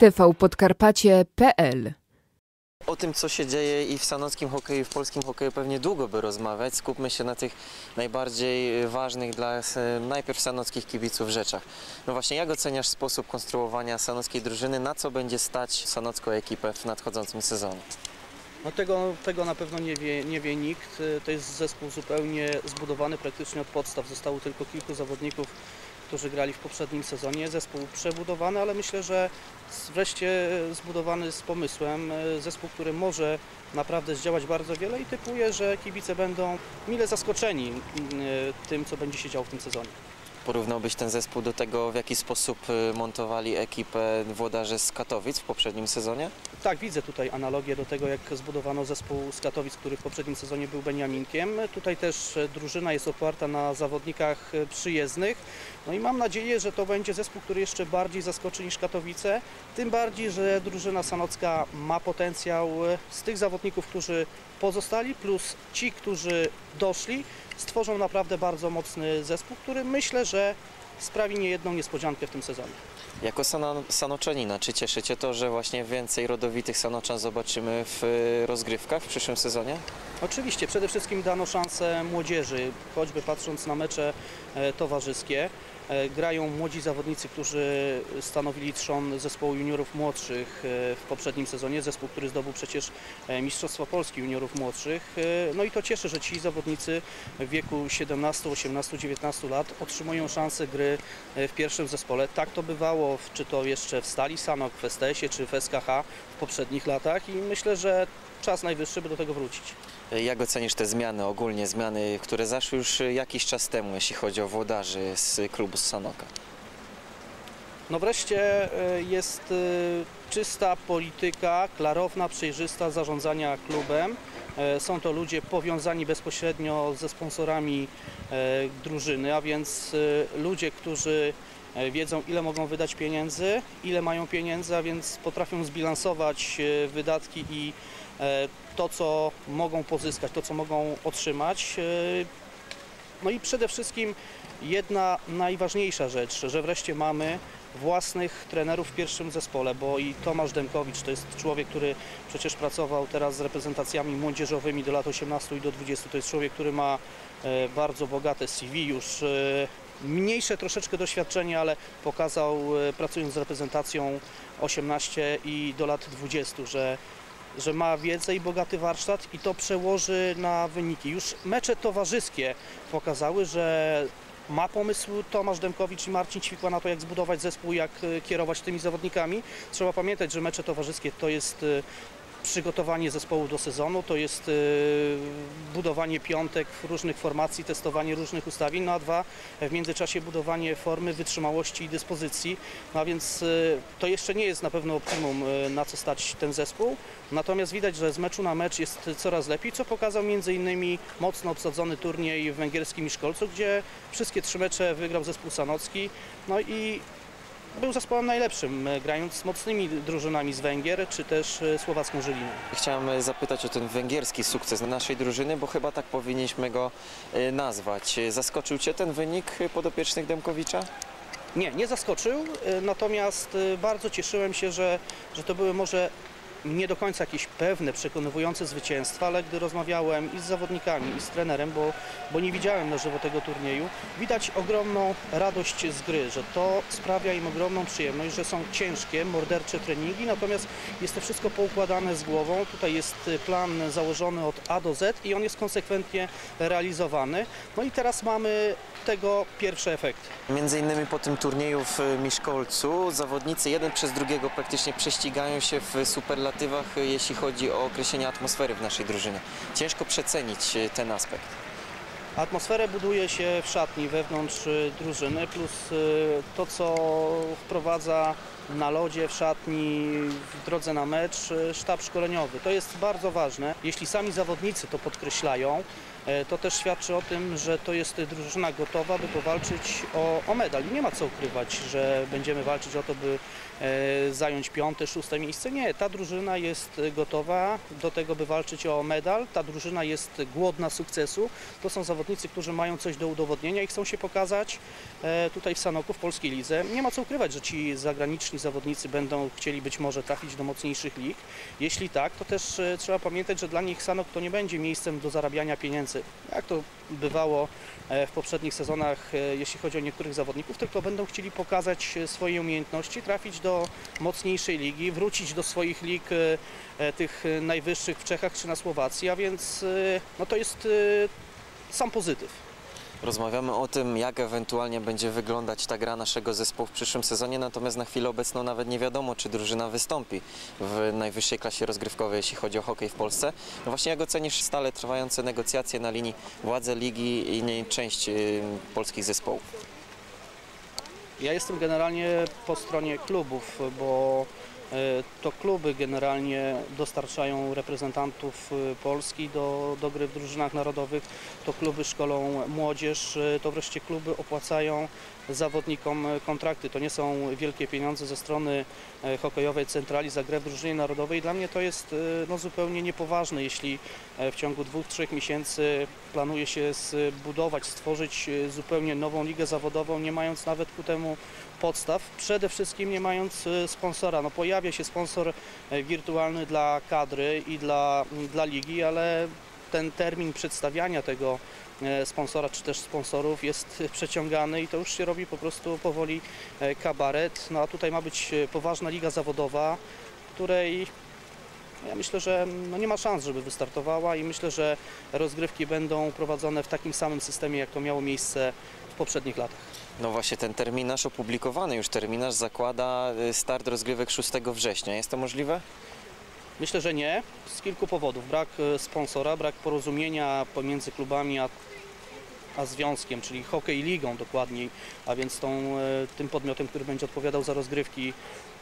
tvpodkarpacie.pl O tym, co się dzieje i w sanockim hokeju, i w polskim hokeju pewnie długo by rozmawiać. Skupmy się na tych najbardziej ważnych dla najpierw sanockich kibiców rzeczach. No właśnie, jak oceniasz sposób konstruowania sanockiej drużyny? Na co będzie stać sanocką ekipę w nadchodzącym sezonie? No tego, tego na pewno nie wie, nie wie nikt. To jest zespół zupełnie zbudowany praktycznie od podstaw. Zostało tylko kilku zawodników, którzy grali w poprzednim sezonie. Zespół przebudowany, ale myślę, że wreszcie zbudowany z pomysłem. Zespół, który może naprawdę zdziałać bardzo wiele i typuję, że kibice będą mile zaskoczeni mm, tym, co będzie się działo w tym sezonie. Porównałbyś ten zespół do tego, w jaki sposób y, montowali ekipę włodarze z Katowic w poprzednim sezonie? Tak, widzę tutaj analogię do tego, jak zbudowano zespół z Katowic, który w poprzednim sezonie był Beniaminkiem. Tutaj też e, drużyna jest oparta na zawodnikach e, przyjezdnych. No i mam nadzieję, że to będzie zespół, który jeszcze bardziej zaskoczy niż Katowice. Tym bardziej, że drużyna sanocka ma potencjał e, z tych zawodników, którzy pozostali, plus ci, którzy doszli, stworzą naprawdę bardzo mocny zespół, który myślę, że sprawi niejedną niespodziankę w tym sezonie. Jako sanoczanina, czy cieszy Cię to, że właśnie więcej rodowitych sanoczan zobaczymy w y, rozgrywkach w przyszłym sezonie? Oczywiście, przede wszystkim dano szansę młodzieży, choćby patrząc na mecze e, towarzyskie. E, Grają młodzi zawodnicy, którzy stanowili trzon zespołu juniorów młodszych e, w poprzednim sezonie. Zespół, który zdobył przecież Mistrzostwa Polski juniorów młodszych. No i to cieszy, że ci zawodnicy w wieku 17, 18, 19 lat otrzymują szansę gry w pierwszym zespole. Tak to bywało, czy to jeszcze w Stali Sanok, w STS-ie, czy w SKH w poprzednich latach i myślę, że czas najwyższy, by do tego wrócić. Jak ocenisz te zmiany, ogólnie zmiany, które zaszły już jakiś czas temu, jeśli chodzi o włodarzy z klubu z Sanoka? No wreszcie e, jest e, czysta polityka, klarowna, przejrzysta zarządzania klubem. E, Są to ludzie powiązani bezpośrednio ze sponsorami drużyny, a więc ludzie, którzy wiedzą ile mogą wydać pieniędzy, ile mają pieniędzy, a więc potrafią zbilansować e, wydatki i e, to, co mogą pozyskać, to, co mogą otrzymać. E, no i przede wszystkim jedna najważniejsza rzecz, że wreszcie mamy własnych trenerów w pierwszym zespole, bo i Tomasz Demkowicz to jest człowiek, który przecież pracował teraz z reprezentacjami młodzieżowymi do lat 18 i do 20. To jest człowiek, który ma e, bardzo bogate CV, już e, mniejsze troszeczkę doświadczenie, ale pokazał e, pracując z reprezentacją 18 i do lat 20, że że ma wiedzę i bogaty warsztat i to przełoży na wyniki. Już mecze towarzyskie pokazały, że ma pomysł Tomasz Demkowicz i Marcin Ćwikła na to, jak zbudować zespół, jak e, kierować tymi zawodnikami. Trzeba pamiętać, że mecze towarzyskie to jest e, przygotowanie zespołu do sezonu, to jest e, budowanie piątek różnych formacji, testowanie różnych ustawień, no a dwa w międzyczasie budowanie formy, wytrzymałości i dyspozycji. No a więc e, to jeszcze nie jest na pewno optimum, e, na co stać ten zespół. Natomiast widać, że z meczu na mecz jest coraz lepiej, co pokazał m.in. mocno obsadzony turniej w węgierskim Miszkolcu, gdzie wszystkie trzy mecze wygrał zespół Sanocki. No i był zespołem najlepszym, e, grając z mocnymi drużynami z Węgier, czy też e, słowacką Żyliną. Chciałem e, zapytać o ten węgierski sukces naszej drużyny, bo chyba tak powinniśmy go nazwać. Zaskoczył Cię ten wynik podopiecznych Demkowicza? Nie, nie zaskoczył, natomiast bardzo cieszyłem się, że, że to były może nie do końca jakieś pewne, przekonywujące zwycięstwa, ale gdy rozmawiałem i z zawodnikami, i z trenerem, bo, bo nie widziałem na żywo tego turnieju, widać ogromną radość z gry, że to sprawia im ogromną przyjemność, że są ciężkie, mordercze treningi, natomiast jest to wszystko poukładane z głową. Tutaj jest plan założony od A do Z i on jest konsekwentnie realizowany. No i teraz mamy tego pierwsze efekty. Między innymi po tym turnieju w Miszkolcu zawodnicy jeden przez drugiego praktycznie prześcigają się w e, jeśli chodzi o określenie atmosfery w naszej drużynie. Ciężko przecenić e, ten aspekt. Atmosferę buduje się w szatni wewnątrz y, drużyny, plus to, co wprowadza na lodzie, w szatni, w drodze na mecz, sztab szkoleniowy. To jest bardzo ważne. Jeśli sami zawodnicy to podkreślają, e, to też świadczy o tym, że to jest drużyna gotowa, by powalczyć o, o medal. I nie ma co ukrywać, że będziemy walczyć o to, by e, zająć piąte, szóste miejsce. Nie, ta drużyna jest gotowa do tego, by walczyć o medal. Ta drużyna jest głodna sukcesu. To są zawodnicy, którzy mają coś do udowodnienia i chcą się pokazać e, tutaj w Sanoku, w polskiej lidze. Nie ma co ukrywać, że ci zagraniczni zawodnicy będą chcieli być może trafić do mocniejszych lig. Jeśli tak, to też e, trzeba pamiętać, że dla nich Sanok to nie będzie miejscem do zarabiania pieniędzy, jak to bywało e, w poprzednich sezonach, e, jeśli chodzi o niektórych zawodników, tylko będą chcieli pokazać e, swoje umiejętności, trafić do mocniejszej ligi, wrócić do swoich lig tych najwyższych w Czechach czy na Słowacji, a więc no to jest sam pozytyw. Rozmawiamy o tym, jak ewentualnie będzie wyglądać ta gra naszego zespołu w przyszłym sezonie, natomiast na chwilę obecną nawet nie wiadomo, czy drużyna wystąpi w najwyższej klasie rozgrywkowej, jeśli chodzi o hokej w Polsce. No właśnie, jak ocenisz stale trwające negocjacje na linii władze ligi i części y, polskich zespołów? Ja jestem generalnie po stronie klubów, bo to kluby generalnie dostarczają reprezentantów e, Polski do, do gry w drużynach narodowych, to kluby szkolą młodzież, e, to wreszcie kluby opłacają zawodnikom e, kontrakty. To nie są wielkie pieniądze ze strony e, hokejowej centrali za grę w drużynie narodowej. Dla mnie to jest e, no, zupełnie niepoważne, jeśli e, w ciągu dwóch, trzech miesięcy planuje się zbudować, stworzyć e, zupełnie nową ligę zawodową, nie mając nawet ku temu podstaw, przede wszystkim nie mając e, sponsora. No, pojawia się sponsor e, wirtualny dla kadry i dla, dla ligi, ale ten termin przedstawiania tego e, sponsora czy też sponsorów jest przeciągany i to już się robi po prostu powoli kabaret. No a tutaj ma być poważna liga zawodowa, której ja myślę, że no nie ma szans, żeby wystartowała i myślę, że rozgrywki będą prowadzone w takim samym systemie, jak to miało miejsce w poprzednich latach. No właśnie ten terminarz, opublikowany już terminarz zakłada y, start rozgrywek 6 września. Jest to możliwe? Myślę, że nie, z kilku powodów. Brak e, sponsora, brak porozumienia pomiędzy klubami a, a związkiem, czyli Hokej Ligą dokładniej, a więc tą, e, tym podmiotem, który będzie odpowiadał za rozgrywki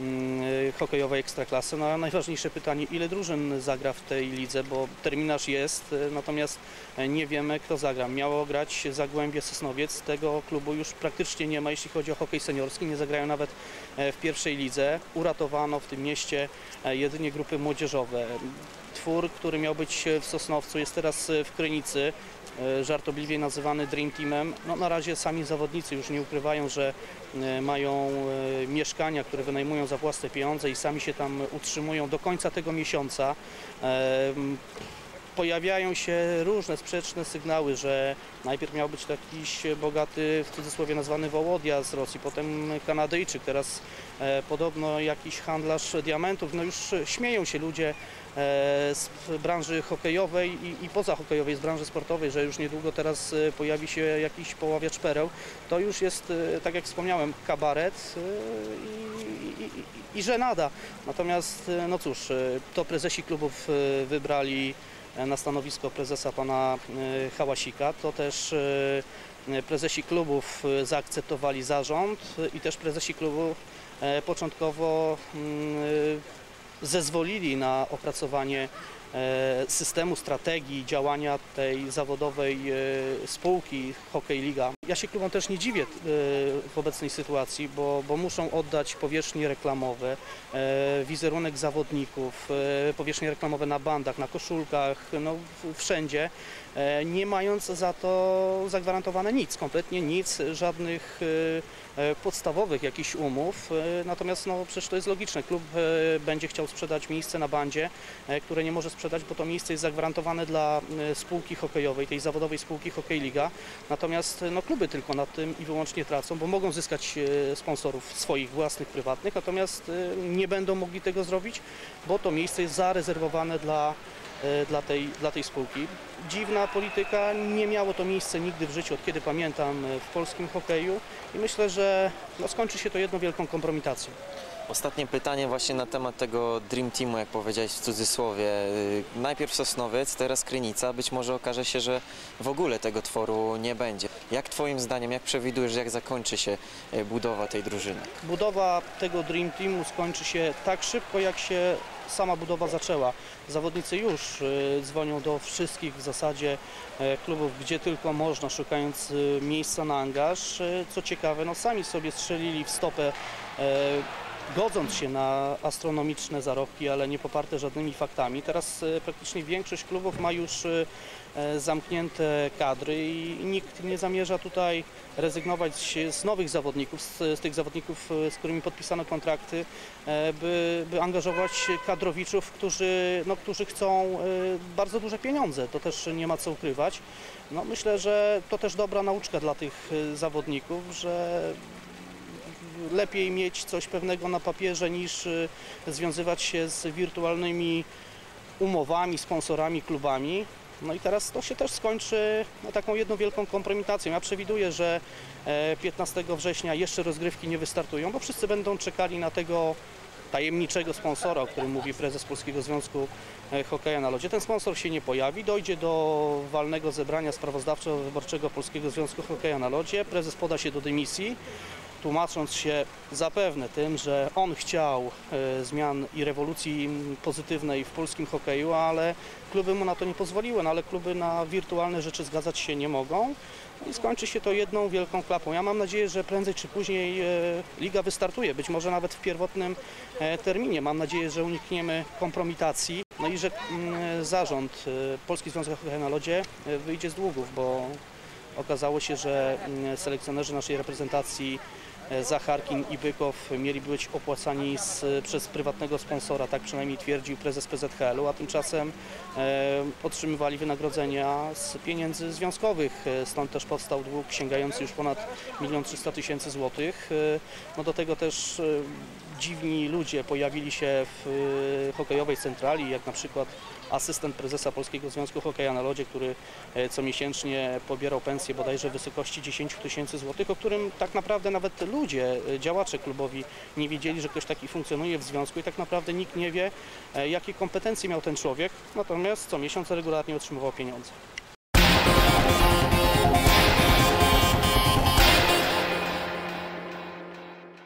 mm, e, hokejowej ekstraklasy. No a najważniejsze pytanie, ile drużyn zagra w tej lidze, bo terminarz jest, e, natomiast nie wiemy kto zagra. Miało grać Zagłębie Sosnowiec, tego klubu już praktycznie nie ma, jeśli chodzi o hokej seniorski, nie zagrają nawet w pierwszej lidze. Uratowano w tym mieście jedynie grupy młodzieżowe. Twór, który miał być w Sosnowcu, jest teraz w Krynicy, żartobliwie nazywany Dream Teamem. No, na razie sami zawodnicy już nie ukrywają, że e, mają e, mieszkania, które wynajmują za własne pieniądze i sami się tam utrzymują do końca tego miesiąca. Pojawiają się różne sprzeczne sygnały, że najpierw miał być jakiś bogaty, w cudzysłowie nazwany Wołodia z Rosji, potem Kanadyjczyk, teraz e, podobno jakiś handlarz diamentów. No już śmieją się ludzie e, z branży hokejowej i, i poza hokejowej, z branży sportowej, że już niedługo teraz e, pojawi się jakiś poławiacz pereł. To już jest, tak jak wspomniałem, kabaret i, i, i, żenada. Natomiast, no cóż, to prezesi klubów wybrali na stanowisko prezesa pana e, Hałasika, to też e, prezesi klubów e, zaakceptowali zarząd e, i też prezesi klubów e, początkowo mm, e, zezwolili na opracowanie e, systemu, strategii działania tej zawodowej e, spółki Hokej Liga. Ja się klubom też nie dziwię e, w obecnej sytuacji, bo, bo muszą oddać powierzchnie reklamowe, e, wizerunek zawodników, e, powierzchnie reklamowe na bandach, na koszulkach, no wszędzie, e, nie mając za to zagwarantowane nic, kompletnie nic, żadnych e, e, podstawowych jakichś umów. E, Natomiast no przecież to jest logiczne, klub e, będzie chciał sprzedać miejsce na bandzie, e, które nie może sprzedać, bo to miejsce jest zagwarantowane dla e, spółki hokejowej, tej zawodowej spółki Hokej Liga. Natomiast no, kluby tylko na tym i wyłącznie tracą, bo mogą zyskać e, sponsorów swoich własnych, prywatnych, natomiast e, nie będą mogli tego zrobić, bo to miejsce jest zarezerwowane dla, e, dla, tej, dla tej spółki. Dziwna polityka, nie miało to miejsce nigdy w życiu, od kiedy pamiętam e, w polskim hokeju i myślę, że no, skończy się to jedną wielką kompromitacją. Ostatnie pytanie właśnie na temat tego Dream Teamu, jak powiedziałeś w cudzysłowie. Y, Najpierw Sosnowiec, teraz Krynica. Być może okaże się, że w ogóle tego tworu nie będzie. Jak twoim zdaniem, jak przewidujesz, jak zakończy się y, budowa tej drużyny? Budowa tego Dream Teamu skończy się tak szybko, jak się sama budowa zaczęła. Zawodnicy już y, dzwonią do wszystkich w zasadzie e, klubów, gdzie tylko można, szukając miejsca na angaż. Y, Co ciekawe, no sami sobie strzelili w stopę e, godząc się na astronomiczne zarobki, ale nie poparte żadnymi faktami. Teraz e, praktycznie większość klubów ma już e, e, zamknięte kadry i nikt nie zamierza tutaj rezygnować z nowych zawodników, z, tych zawodników, z którymi podpisano kontrakty, by, by angażować kadrowiczów, którzy, no, którzy chcą bardzo duże pieniądze. To też nie ma co ukrywać. No, myślę, że to też dobra nauczka dla tych zawodników, że lepiej mieć coś pewnego na papierze niż y, związywać się z wirtualnymi umowami, sponsorami, klubami. No i teraz to się też skończy no, taką jedną wielką kompromitacją. Ja przewiduję, że e, 15 września jeszcze rozgrywki nie wystartują, bo wszyscy będą czekali na tego tajemniczego sponsora, o którym mówi prezes Polskiego Związku e, Hokeja na Lodzie. Ten sponsor się nie pojawi, dojdzie do walnego zebrania sprawozdawczo-wyborczego Polskiego Związku Hokeja na Lodzie, prezes poda się do dymisji, tłumacząc się zapewne tym, że on chciał e, zmian i rewolucji pozytywnej w polskim hokeju, ale kluby mu na to nie pozwoliły, no ale kluby na wirtualne rzeczy zgadzać się nie mogą i skończy się to jedną wielką klapą. Ja mam nadzieję, że prędzej czy później e, liga wystartuje, być może nawet w pierwotnym e, terminie. Mam nadzieję, że unikniemy kompromitacji, no i że mm, zarząd Polski Związek Hokeja na Lodzie wyjdzie z długów, bo okazało się, że mm, selekcjonerzy naszej reprezentacji Zacharkin i Bykow mieli być opłacani z, przez prywatnego sponsora, tak przynajmniej twierdził prezes PZHL-u, a tymczasem e, otrzymywali wynagrodzenia z pieniędzy związkowych. E, Stąd też powstał dług sięgający już ponad 1 300 tysięcy złotych. E, No do tego też e, dziwni ludzie pojawili się w e, hokejowej centrali, jak na przykład asystent prezesa Polskiego Związku Hokeja na Lodzie, który e, co miesięcznie pobierał pensję bodajże w wysokości 10 tysięcy złotych, o którym tak naprawdę nawet ludzie, e, działacze klubowi nie wiedzieli, że ktoś taki funkcjonuje w związku i tak naprawdę nikt nie wie, e, jakie kompetencje miał ten człowiek, natomiast co miesiąc regularnie otrzymywał pieniądze.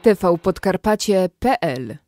tvpodkarpacie.pl